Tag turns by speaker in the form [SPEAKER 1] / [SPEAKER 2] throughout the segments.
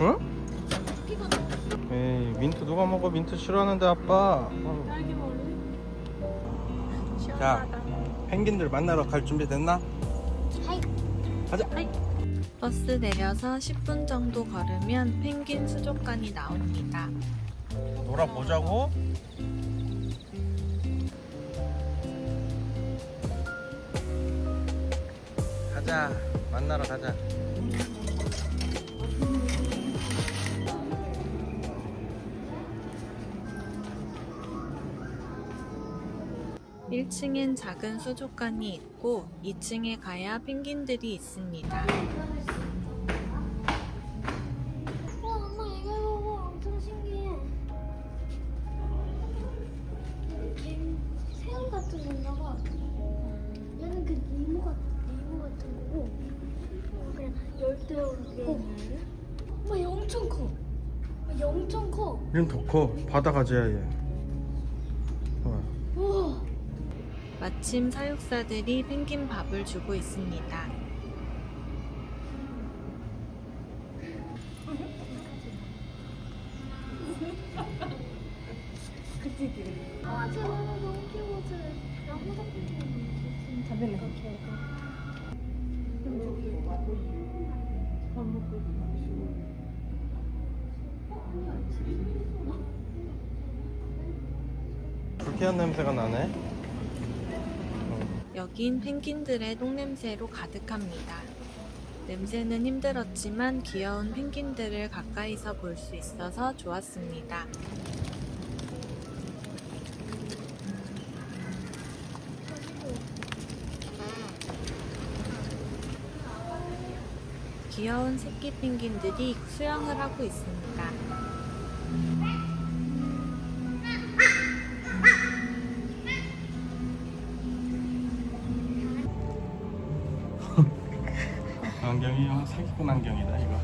[SPEAKER 1] 응? 에이 민트 누가 먹어 민트 싫어하는데 아빠 어.
[SPEAKER 2] 딸기 먹을래?
[SPEAKER 1] 야 펭귄들 만나러 갈 준비 됐나?
[SPEAKER 2] 하이.
[SPEAKER 1] 가자
[SPEAKER 3] 버스 내려서 10분 정도 걸으면 펭귄 수족관이 나옵니다.
[SPEAKER 1] 놀아보자고 가자 만나러 가자
[SPEAKER 3] 1층엔 작은 수족관이 있고 2층에 가야 펭귄들이 있습니다.
[SPEAKER 2] 와, 엄마 이거. 엄청 신기해. 뱀, 새우 같은 건가 봐. 얘는 그 니모 같, 니모 같은 거고. 이거 그냥 열대어인데. 엄마 얘 엄청 커. 얘 엄청 커.
[SPEAKER 1] 얘는 더 커 바다 가재야 얘 봐봐.
[SPEAKER 2] 우와.
[SPEAKER 3] 마침 사육사들이 펭귄 밥을 주고 있습니다.
[SPEAKER 1] 불쾌한 냄새가 나네
[SPEAKER 3] 여긴 펭귄들의 똥냄새로 가득합니다. 냄새는 힘들었지만 귀여운 펭귄들을 가까이서 볼 수 있어서 좋았습니다. 귀여운 새끼 펭귄들이 수영을 하고 있습니다.
[SPEAKER 1] 안경이 사기꾼 안경이다 이거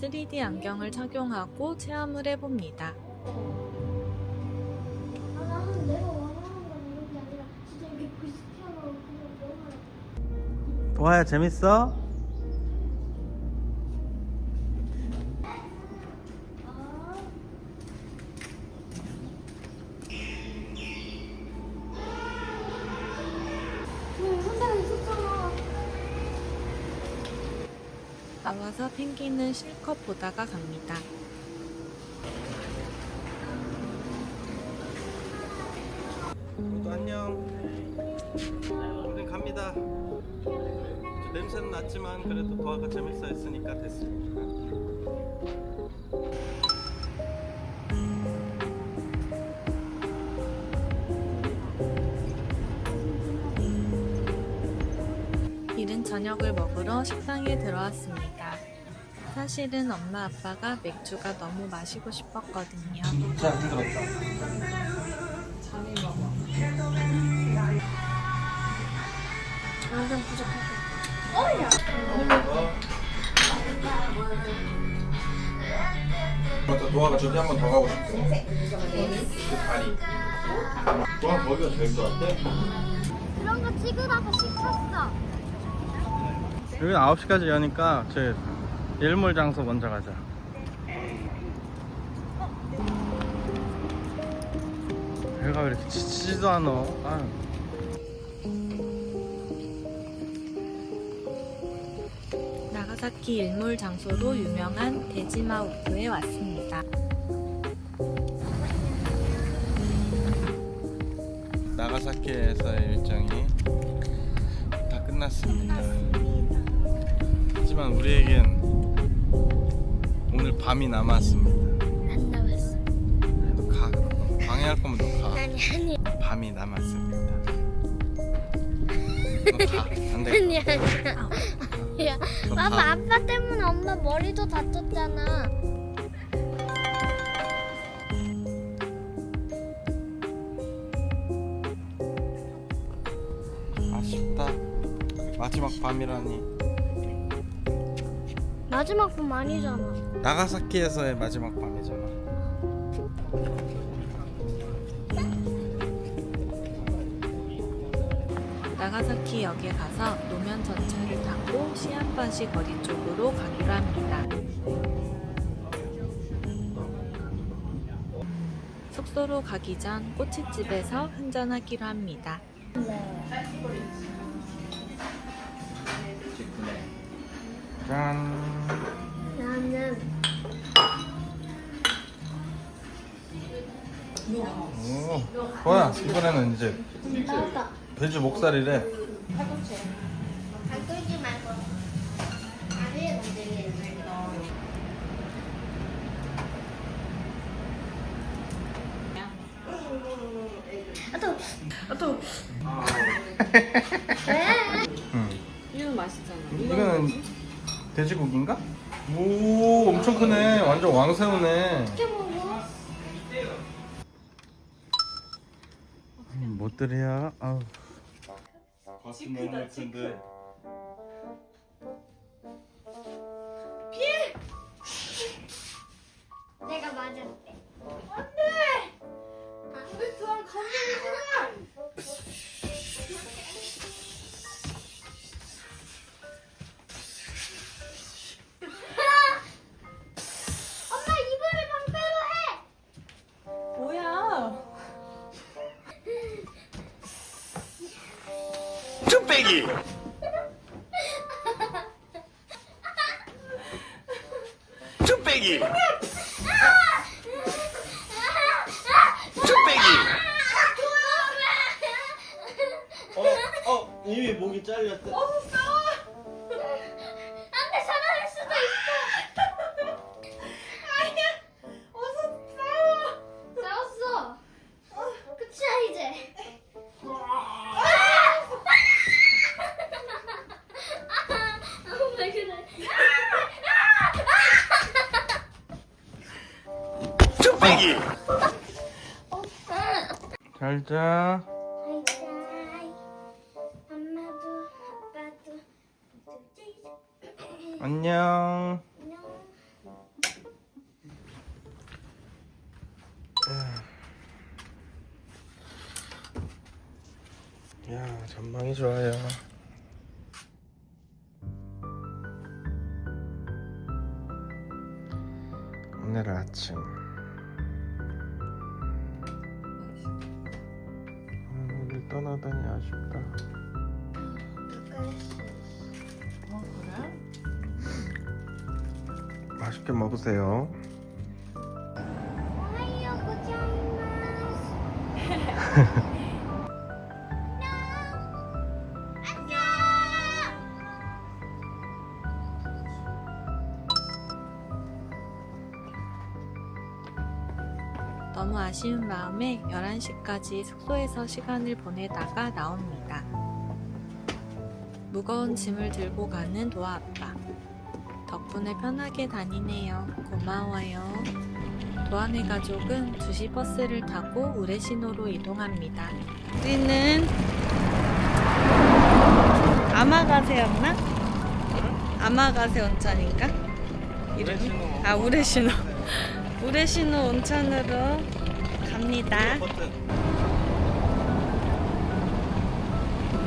[SPEAKER 3] 3D 안경을 착용하고 체험을 해봅니다.
[SPEAKER 2] 아, 나는 내가 원하는 건 이런 게 아니라 진짜 여기 크리스티아노 그냥 너무
[SPEAKER 1] 도아야 재밌어?
[SPEAKER 3] 나와서 펭귄을 실컷 보다가 갑니다.
[SPEAKER 1] 모두 안녕 우린 갑니다 좀 냄새는 났지만 그래도 도아가 재밌어 했으니까 됐습니다
[SPEAKER 3] 이른 저녁을 먹으러 식당에 들어왔습니다. 사실은 엄마 아빠가 맥주가 너무 마시고 싶었거든요.
[SPEAKER 1] 진짜 힘들었다
[SPEAKER 2] 완전 부족할
[SPEAKER 1] 맞다 도아가 저기 한 번 더 가고 싶대 그 다리 도아 거기가 제일 좋았대?
[SPEAKER 2] 그런 거 찍으라고 시켰어.
[SPEAKER 1] 여기 9시까지 여니까 저 일몰 장소 먼저 가자 배가 왜 이렇게 지치지도 않아 아유.
[SPEAKER 3] 나가사키 일몰 장소로 유명한 데지마우프에 왔습니다.
[SPEAKER 1] 나가사키에서의 일정이 다 끝났습니다. 하지만 우리에겐 밤이 남았습니다.
[SPEAKER 2] 안 나왔어.
[SPEAKER 1] 그래도 가. 방해할 거면 너 가.
[SPEAKER 2] 아니 아니
[SPEAKER 1] 밤이 남았습니다. 너 가. 안 돼.
[SPEAKER 2] 아니 아니. 야,
[SPEAKER 1] 너
[SPEAKER 2] 봐봐
[SPEAKER 1] 가.
[SPEAKER 2] 아빠 때문에 엄마 머리도 다쳤잖아.
[SPEAKER 1] 아쉽다. 마지막 밤이라니.
[SPEAKER 2] 마지막 분 아니잖아.
[SPEAKER 1] 나가사키에서의 마지막 밤이잖아.
[SPEAKER 3] 나가사키 역에 가서 노면 전차를 타고 시안바시 거리 쪽으로 가기로 합니다. 숙소로 가기 전 꼬치집에서 한잔하기로 합니다.
[SPEAKER 1] 짠.
[SPEAKER 2] 나는
[SPEAKER 1] 오, 뭐야? 이번에는 이제
[SPEAKER 2] 나왔다.
[SPEAKER 1] 돼지 목살이래.
[SPEAKER 2] 발걸지 말고 아래에 만들래. 아또 아또 왜?
[SPEAKER 1] 응.
[SPEAKER 3] 이건 맛있잖아.
[SPEAKER 1] 이거는 돼지고기인가? 오, 엄청 크네. 완전 왕새우네.
[SPEAKER 2] 어떻게 먹어?
[SPEAKER 1] 못들이야. 아우. 가슴 너무 큰
[SPEAKER 4] to Biggie. 잘
[SPEAKER 1] 자.
[SPEAKER 2] 바이바이. 엄마도 아빠도 모두
[SPEAKER 1] 안녕. 떠나다니 아쉽다.
[SPEAKER 3] 어 그래?
[SPEAKER 1] 맛있게 먹으세요.
[SPEAKER 3] 너무 아쉬운 마음에 11시까지 숙소에서 시간을 보내다가 나옵니다. 무거운 짐을 들고 가는 도아 아빠. 덕분에 편하게 다니네요. 고마워요. 도안의 가족은 2시 버스를 타고 우레시노로 이동합니다. 우리는 아마가세였나? 아마가세 온천인가? 이름이? 아 우레시노. 우레시노 온천으로 갑니다.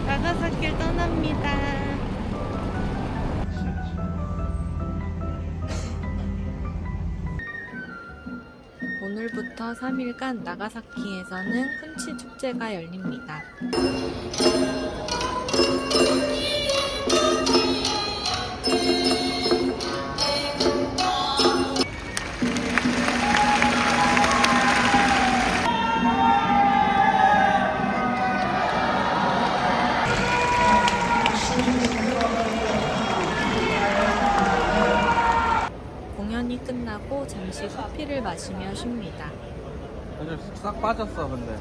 [SPEAKER 3] 나가사키를 떠납니다. 오늘부터 3일간 나가사키에서는 훈치 축제가 열립니다. 잠시 커피를 마시며 쉽니다.
[SPEAKER 1] 싹 빠졌어, 근데.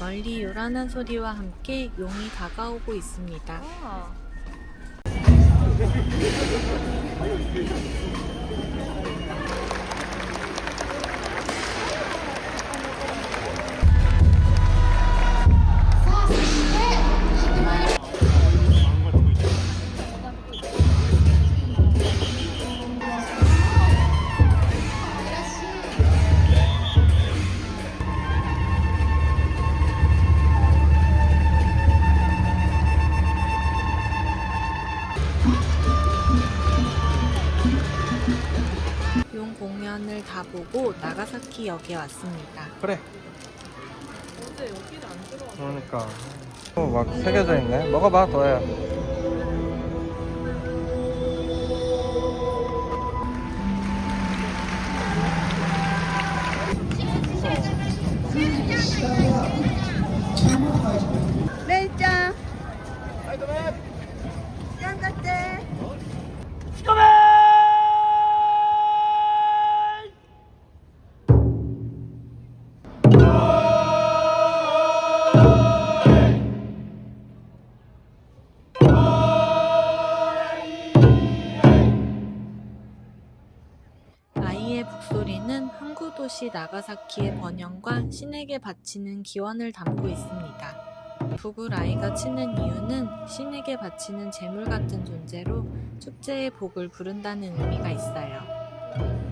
[SPEAKER 3] 멀리 요란한 소리와 함께 용이 다가오고 있습니다. 타고 나가사키 역에 왔습니다.
[SPEAKER 5] 그래. 그러니까. 어, 막 새겨져 있네. 먹어봐, 더야.
[SPEAKER 3] 도시 나가사키의 번영과 신에게 바치는 기원을 담고 있습니다. 아이가 치는 이유는 신에게 바치는 재물 같은 존재로 축제의 복을 부른다는 의미가 있어요.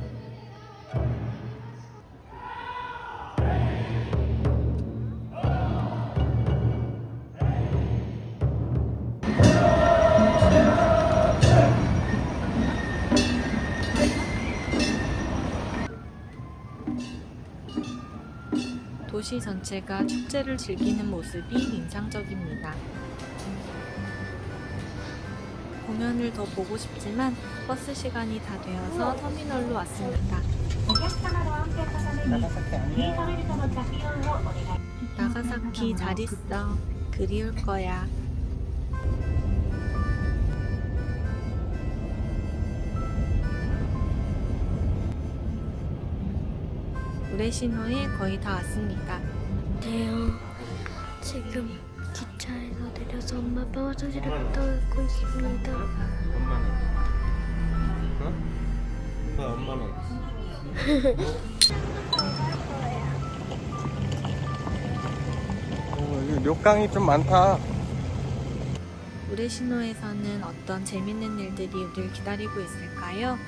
[SPEAKER 3] 도시 전체가 축제를 즐기는 모습이 인상적입니다. 공연을 더 보고 싶지만 버스 시간이 다 되어서 터미널로 왔습니다.
[SPEAKER 5] 나가사키
[SPEAKER 3] 잘 있어. 그리울 거야. 우레시노에 거의 다 왔습니다.
[SPEAKER 2] 네요. 지금 기차에서 내려서 엄마 아빠 화장실에 갔다 오고 있습니다.
[SPEAKER 5] 엄마는? 어? 왜 엄마는? 여기 료강이 좀 많다.
[SPEAKER 3] 우레시노에서는 어떤 재밌는 일들이 우리를 기다리고 있을까요?